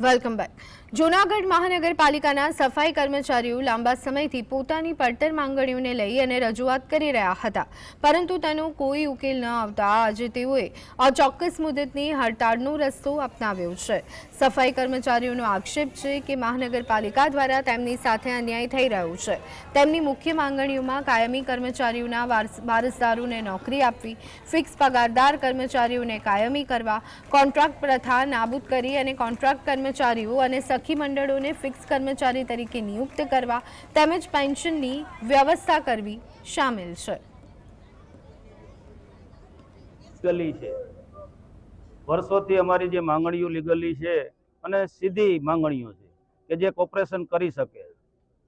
Welcome back. Junagadh મહાનગરપાલિકાના સફાઈ કર્મચારીઓ લાંબા સમયથી પોતાની પડતર માંગણીઓને લઈ અને રજૂઆત કરી રહ્યા હતા. પરંતુ તેનો કોઈ ઉકેલ ન આવતા આજે તેઓએ અચોક્કસ મુદતની હડતાળનો રસ્તો અપનાવ્યો છે. સફાઈ કર્મચારીઓનો આક્ષેપ છે કે મહાનગરપાલિકા દ્વારા તેમની સાથે અન્યાય થઈ રહ્યો છે. તેમની મુખ્ય માંગણીઓમાં કાયમી કર્મચારીઓના વારસ- વારસદારોને નોકરી આપવી, ફિક્સ પગારદાર કર્મચારીઓને કાયમી કરવા, કોન્ટ્રાક્ટ પ્રથા નાબૂદ કરી અને કોન્ટ્રાક્ટ કર્મચારીઓ અને સખી મંડળોને ફિક્સ કર્મચારી તરીકે નિયુક્ત કરવા તેમજ પેન્શનની વ્યવસ્થા કરવી સામેલ છે. વર્ષોથી અમારી જે માંગણીઓ લીગલી છે અને સીધી માંગણીઓ છે કે જે કોર્પોરેશન કરી શકે,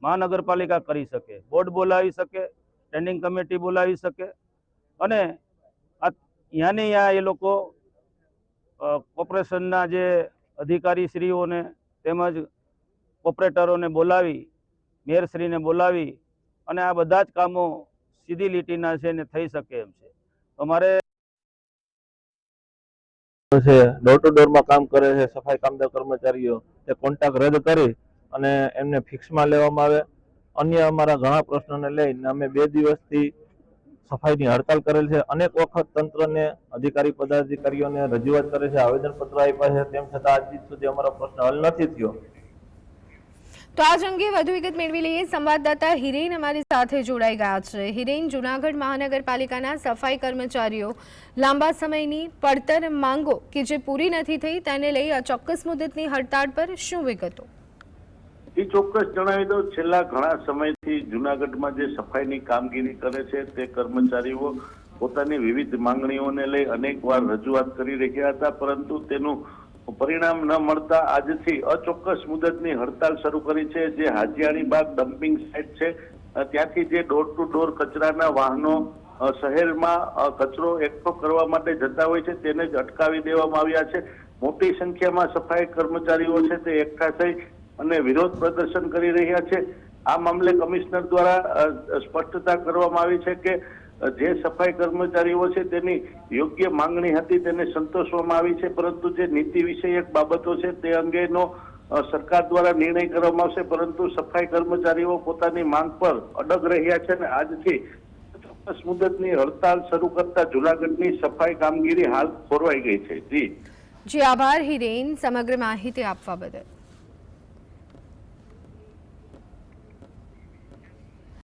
મહાનગરપાલિકા કરી શકે, બોર્ડ બોલાવી શકે સ્ટેન્ડિંગ કમિટી બોલાવી શકે અને આ ત્યાં એ લોકો કોર્પોરેશનના જે અધિકારીશ્રીઓને તેમજ ઓપરેટરોને બોલાવી, મેયરશ્રીને બોલાવી અને આ બધા જ કામો સીધી લીટીના છે ને થઈ શકે એમ છે. અમારે છે ડોર ટુ ડોરમાં કામ કરે છે, સફાઈ કામદાર કર્મચારીઓ, તે કોન્ટ્રાક્ટ રદ કરી અને એમને ફિક્સમાં લેવામાં આવે. અન્ય અમારા ઘણા પ્રશ્નોને લઈને અમે બે દિવસથી સફાઈની હડતાલ કરેલ છે. અનેક વખત તંત્રને, અધિકારી પદાધિકારીઓને રજૂઆત કરે છે, આવેદનપત્ર આપ્યા છે. તેમ છતાં આજ સુધી અમારો પ્રશ્ન હલ નથી થયો. તો આજ અંગે વધુ વિગત મેળવી લઈએ. સંવાદદાતા હિરેન અમારી સાથે જોડાઈ ગયા છે. હિરેન, જૂનાગઢ મહાનગરપાલિકાના સફાઈ કર્મચારીઓ, લાંબા સમયની પડતર માંગો કે જે પૂરી નથી થઈ, તેને લઈ અચોક્કસ મુદતની હડતાળ પર શું વિગતો? ચોક્કસ જણાવી દઉં, છેલ્લા ઘણા સમયથી જુનાગઢમાં જે સફાઈની કામગીરી કરે છે, તે કર્મચારીઓ પોતાની વિવિધ માંગણીઓને લઈ અનેકવાર રજૂઆત કરી રહ્યા હતા, પરંતુ તેનું પરિણામ ન મળતા આજથી અચોક્કસ મુદતની હડતાલ શરૂ કરી છે. જે હાજીયાણી બાગ ડમ્પિંગ સાઇટ છે ત્યાંથી જે ડોર ટુ ડોર કચરાના વાહનો શહેરમાં કચરો એકઠો કરવા માટે જતા હોય છે, તેને જ અટકાવી દેવામાં આવ્યા છે. મોટી સંખ્યામાં સફાઈ કર્મચારીઓ છે, તે એકઠા થઈ અને વિરોધ પ્રદર્શન કરી રહ્યા છે. આ મામલે કમિશનર દ્વારા સ્પષ્ટતા કરવામાં આવી છે કે જે સફાઈ કર્મચારીઓ છે તેની યોગ્ય માંગણી હતી તેને સંતોષવામાં આવી છે, પરંતુ જે નીતિ વિષયક બાબતો છે તે અંગેનો સરકાર દ્વારા નિર્ણય કરવામાં આવશે, પરંતુ સફાઈ કર્મચારીઓ પોતાની માંગ પર અડગ રહ્યા છે અને આજથી ચોક્કસ મુદતની હડતાલ શરૂ કરતા જુનાગઢની સફાઈ કામગીરી હાલ ખોરવાઈ ગઈ છે. જી. જી, આભાર હિરેન, સમગ્ર માહિતી આપવા બદલ.